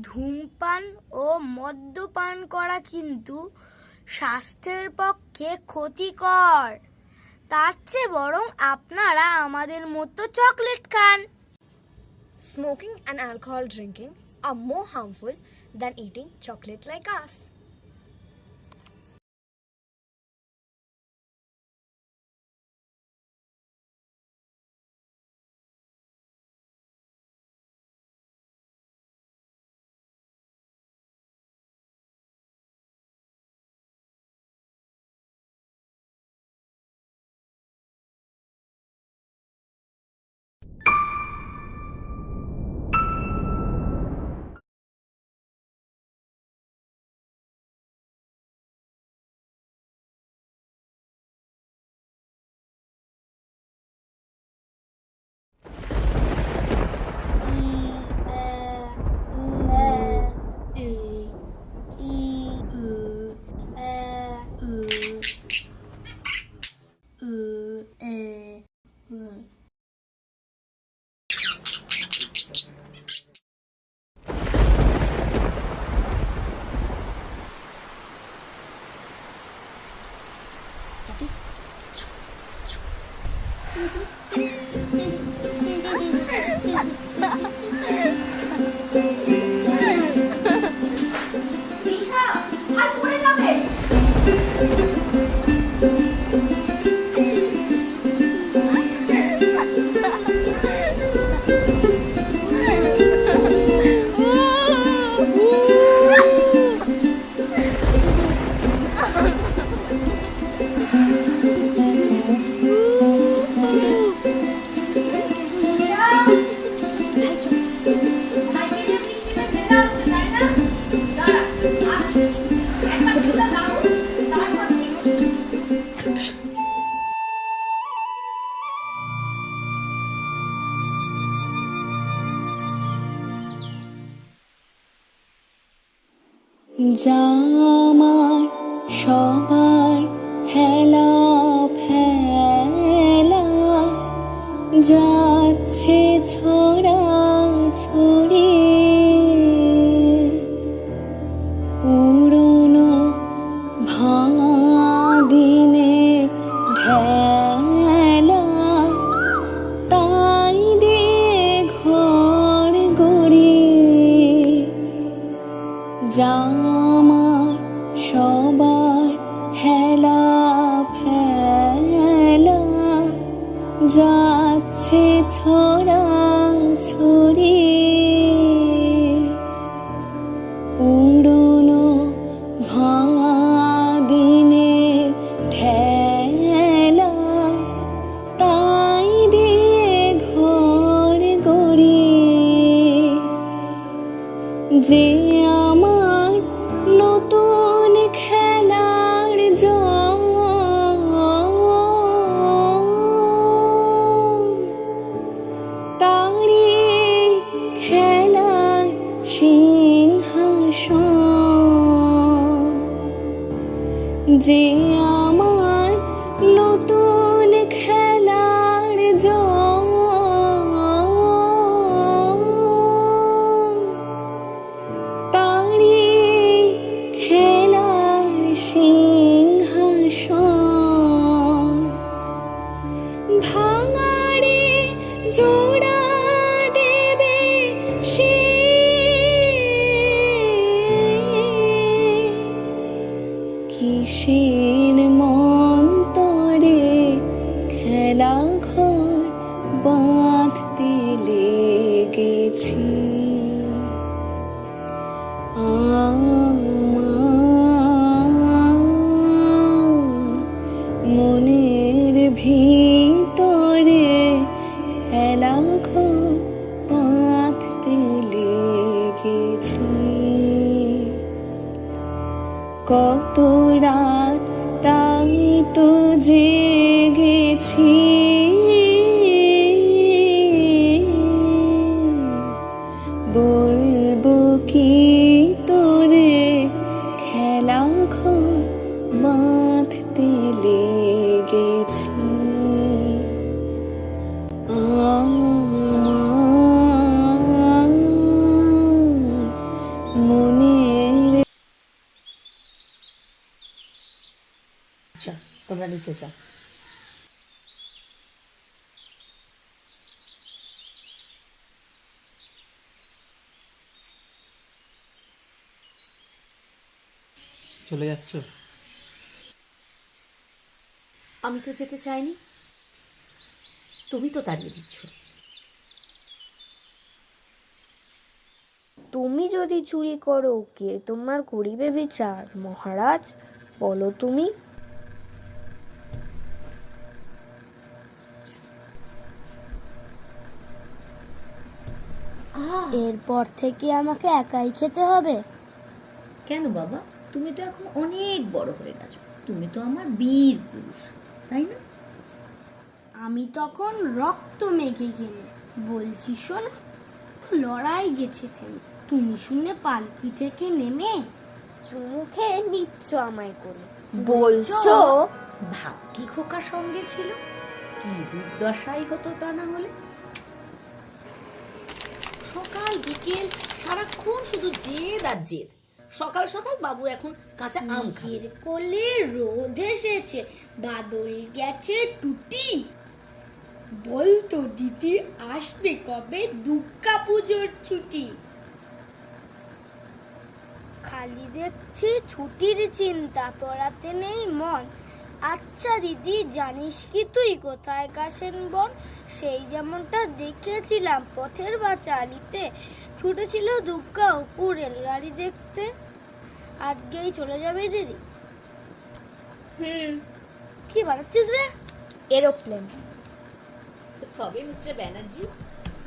ধূমপান ও মদ্যপান করা কিন্তু স্বাস্থ্যের পক্ষে ক্ষতিকর। তার চেয়ে বরং আপনারা আমাদের মতো chocolate Khan. Smoking and alcohol drinking are more harmful than eating chocolate like us ছড়া ছড়িয়ে যে আমার নতুন খেলা নিচে যাও চলে যাচ্ছ? আমি তো যেতে চাইনি। তুমি তো তাড়িয়ে দিচ্ছ। তুমি যদি চুরি করো কে তোমার করিবে বিচার? মহারাজ বলো তুমি। এরপর থেকে আমাকে একাই খেতে হবে। কেন বাবা? তুমি তো এখন অনেক বড় হয়ে গেছো। তুমি তো আমার বীর পুরুষ তাই না? আমি তখন রক্ত মেঘে গেলে বলছি শোন লড়াই গেছে থেমে। তুমি শুনে পালকি থেকে নেমে চুমুখে নিচ্ছ আমায় করে বলছো? ভাগ্যি খোকা সঙ্গে ছিল? কি দুর্দশাই হতো তা না হলে? সকাল, বিকেল, সারাক্ষণ শুধু জেদ আর জেদ। সকাল সকাল বাবু এখন কাঁচা আম মেঘের কোলে রোদ এসেছে, বাদল গেছে টুটি। বলতো দিদি আসবে কবে দুর্গা পুজোর ছুটি? খালি দেখছি ছুটির চিন্তা, পড়াতে নেই মন। আচ্ছা দিদি, জানিস কি তুই কোথায় কাশেন বন? সেই যেমনটা দেখেছিলাম পথের বাচালিতে ছুটেছিল দুর্গা অপু রেলগাড়ি দেখতে। আজকেই চলে যাবে দিদি। হুম। কি বানাচ্ছিস রে? এরোপ্লেন। তবে মিস্টার ব্যানার্জি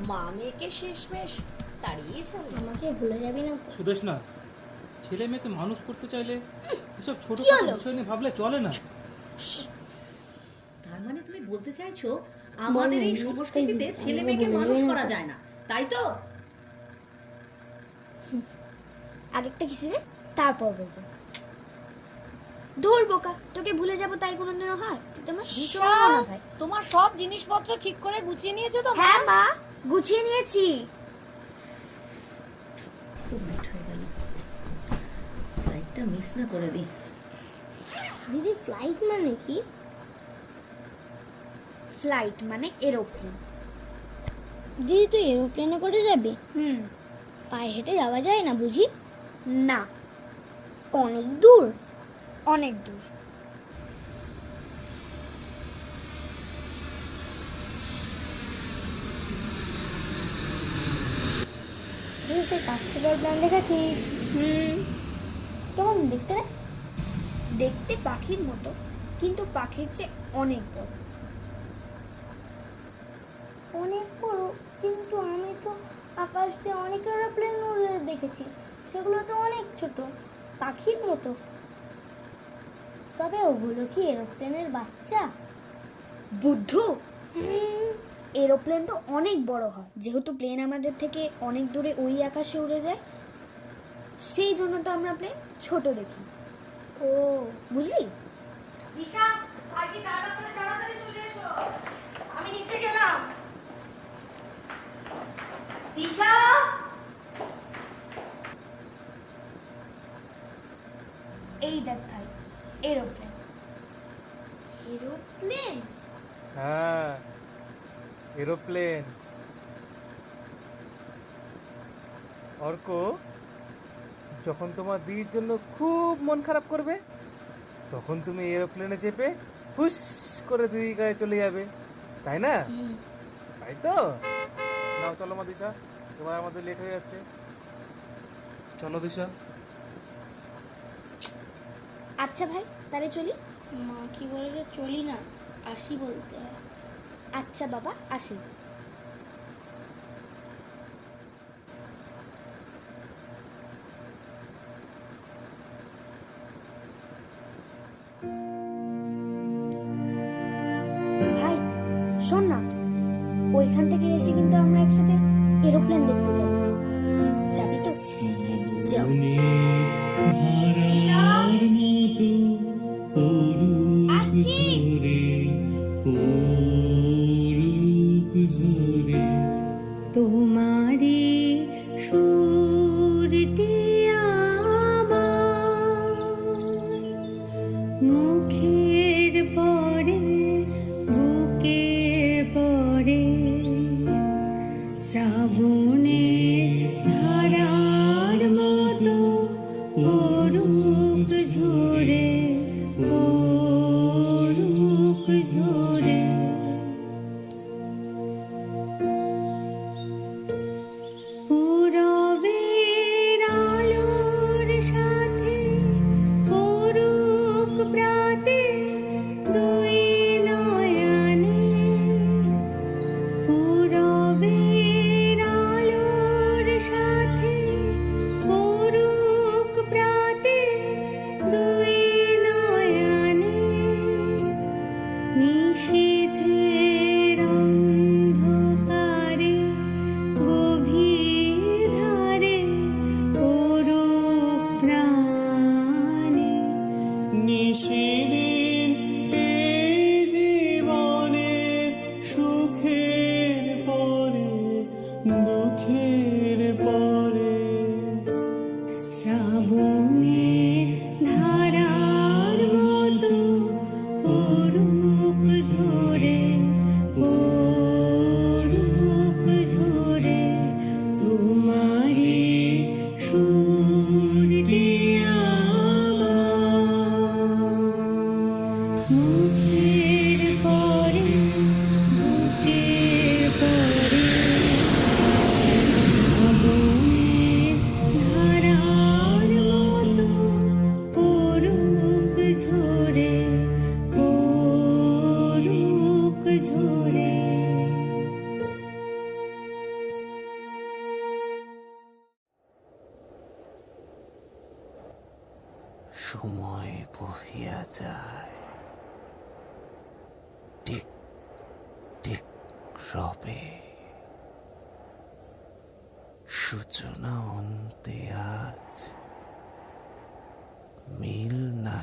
মা মেয়েকে শেষমেশ তাড়িয়ে ছাড়লেন আমাকে ভুলে যাবি না তো। সুদেশ না ছেলে মেয়েকে মানুষ করতে চাইলে এসব ছোট কি হলো? বিষয় নিয়ে ভাবলে চলে না। তার মানে তুমি বলতে চাইছো আমাদের এই সংস্কৃতিতে ছেলে মেয়েকে মানুষ করা যায় না তাই তো? আরেকটা কিসি রে? তারপর বলব। ধুর বোকা তোকে ভুলে যাব তাই কোনোদিনও হয়? তুই তো আমার ভীষণ ভাই। তোমার সব জিনিসপত্র ঠিক করে গুছিয়ে নিয়েছো তো হ্যাঁ মা? গুছিয়ে নিয়েছি। খুব লেট হয়ে গেল। ফ্লাইটটা মিস না করে দিই। দিদি ফ্লাইট মানে কি? ফ্লাইট মানে এরোপ্লেন। দিদি তুই এরোপ্লেনে করে যাবি? হুম। পায়ে হেঁটে যাওয়া যায় না বুঝি? না। অনেক দূর। অনেক দূর। তুই প্ল্যান দেখেছিস? হুম। কেমন দেখতে দেখতে পাখির মতো কিন্তু পাখির চেয়ে অনেক বড় অনেক বড় কিন্তু আমি তো আকাশ দিয়ে অনেক এরোপ্লেন উড়ে দেখেছি। সেগুলো তো অনেক ছোট পাখির মতো। তবে ওগুলো কি এরোপ্লেনের বাচ্চা? বুদ্ধু? এরোপ্লেন তো অনেক বড় হয়। যেহেতু প্লেন আমাদের থেকে অনেক দূরে ওই আকাশে উড়ে যায় সেই জন্য তো আমরা প্লেন ছোট দেখি। ও বুঝলি? আমি নিচে গেলাম। দিশা এই দেখ ভাই এরোপ্লেন। এরোপ্লেন? হ্যাঁ এরোপ্লেন। অর্ক যখন তোমার দিদির জন্য খুব মন খারাপ করবে তখন তুমি এরোপ্লেনে চেপে হুস করে দুই গায়ে চলে যাবে। তাই না? তাই তো? চলো মা দিশা এবার আমাদের লেট হয়ে যাচ্ছে। চলো দিশা। আচ্ছা ভাই তাহলে চলি? মা কি বলে যে চলি না আসি বলতে হয়। আচ্ছা বাবা আসি এসে কিন্তু আমরা একসাথে এরোপ্লেন দেখতে যাব। যাবি তো? তোমারে সুরটি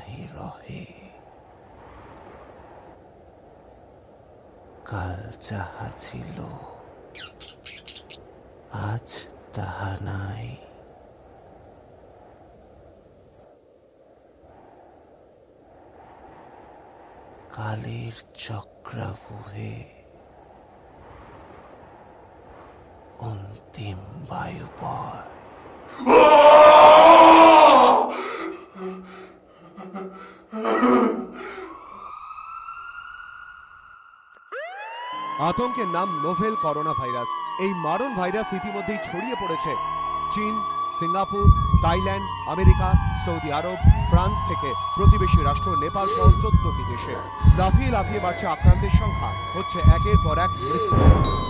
নাহি রহে কাল যাহা ছিল আজ তাহা নাই। কালের চক্রাবহে অন্তিম বায়ুপয়। আতঙ্কের নাম নোভেল করোনা ভাইরাস এই মারণ ভাইরাস ইতিমধ্যেই ছড়িয়ে পড়েছে। চীন, সিঙ্গাপুর, থাইল্যান্ড, আমেরিকা, সৌদি আরব, ফ্রান্স থেকে প্রতিবেশী রাষ্ট্র নেপাল সহ চোদ্দটি দেশে। লাফিয়ে লাফিয়ে বাড়ছে আক্রান্তের সংখ্যা। হচ্ছে একের পর এক মৃত্যু।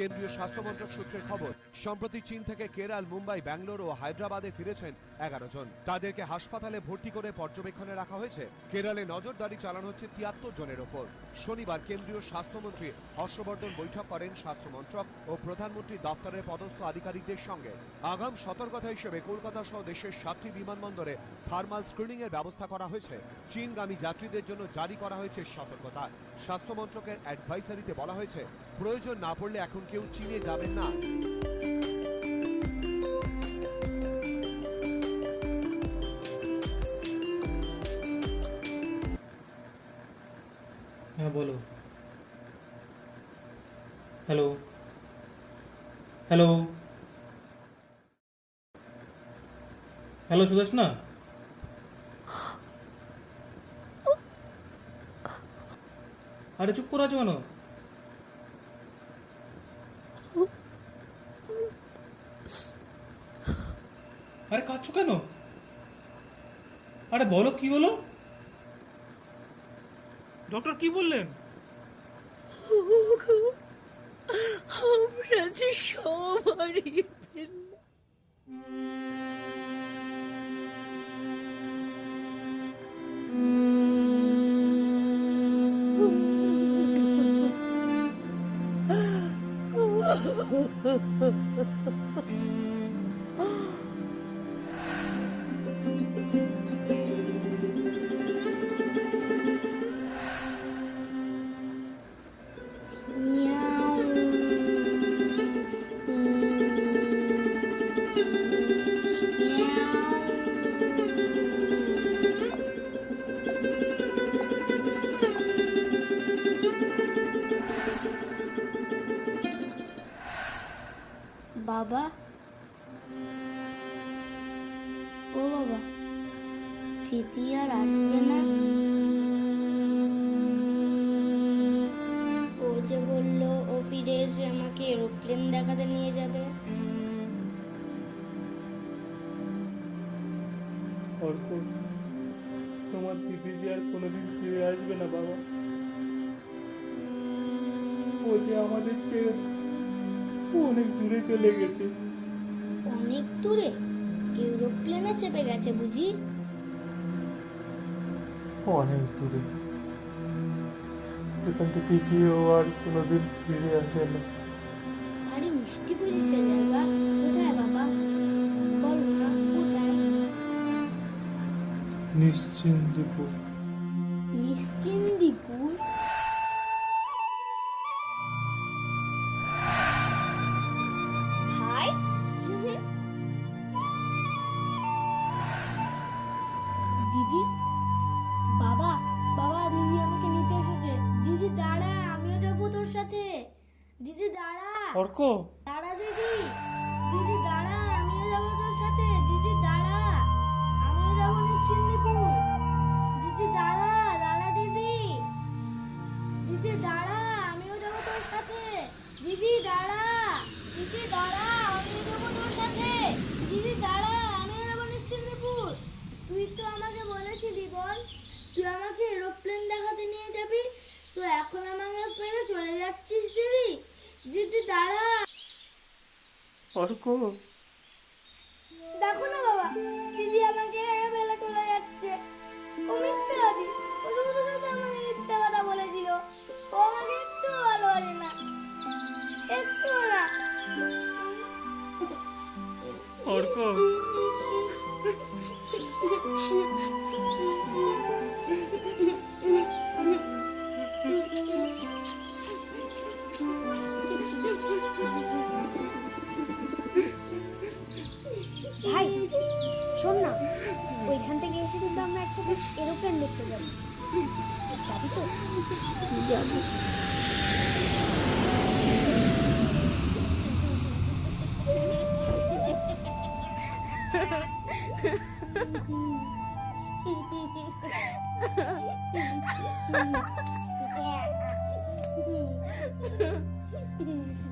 কেন্দ্রীয় স্বাস্থ্য মন্ত্রক সূত্রের খবর, সম্প্রতি চীন থেকে কেরাল, মুম্বাই, ব্যাঙ্গালোর ও হায়দ্রাবাদে ফিরেছেন এগারো জন। তাদেরকে হাসপাতালে ভর্তি করে পর্যবেক্ষণে রাখা হয়েছে। কেরালে নজরদারি চালানো হচ্ছে তিয়াত্তর জনের ওপর। শনিবার কেন্দ্রীয় স্বাস্থ্যমন্ত্রী হর্ষবর্ধন বৈঠক করেন স্বাস্থ্য মন্ত্রক ও প্রধানমন্ত্রী দপ্তরের পদস্থ আধিকারিকদের সঙ্গে। আগাম সতর্কতা হিসেবে কলকাতা সহ দেশের সাতটি বিমানবন্দরে থার্মাল স্ক্রিনিং এর ব্যবস্থা করা হয়েছে। চীনগামী যাত্রীদের জন্য জারি করা হয়েছে সতর্কতা। স্বাস্থ্য মন্ত্রকের অ্যাডভাইসারিতে বলা হয়েছে প্রয়োজন না পড়লে এখন কেউ চীনে যাবেন না। হ্যাঁ বলো। হ্যালো। হ্যালো। হ্যালো, সুদেশ না? আরে চুপ করে আছো কেন আরে কাঁদছো কেন? আরে বলো কি হলো? ডক্টর কি বললেন? আমরা যে সব হারিয়ে ফেললাম এরোপ্লেন দেখাতে নিয়ে যাবে। অর্ক তোমার দিদি যে আর কোনোদিন ফিরে আসবে না বাবা। ও যে আমাদের ছেড়ে অনেক দূরে চলে গেছে। অনেক দূরে? এরোপ্লেনে চেপে গেছে বুঝি? অনেক দূরে। যেখান থেকে গিয়ে ও আর কোনোদিন ফিরে আসে না। কোথায় বাবা বল না কোথায় নিশ্চিন্দিপুর নিশ্চিন্দিপুর দিদি দাঁড়া আমিও যাব তোর সাথে। দিদি দাঁড়া। দিদি দাঁড়া আমিও যাব তোর সাথে। দিদি দাঁড়া আমিও যাব নিশ্চিন্দিপুর তুই তো আমাকে বলেছিলি বল। তুই আমাকে এরোপ্লেন দেখাতে নিয়ে যাবি। তো এখন আমাকে ফেলে চলে যাচ্ছিস দিদি। দিদি দাঁড়া। অর্ক দেখো না বাবা দিদি আমাকে ফেলে চলে যাচ্ছে। ও মিথ্যাবাদী ও ও আমাকে একটু ভালো বলে না। একটু না। অর্ক Yeah.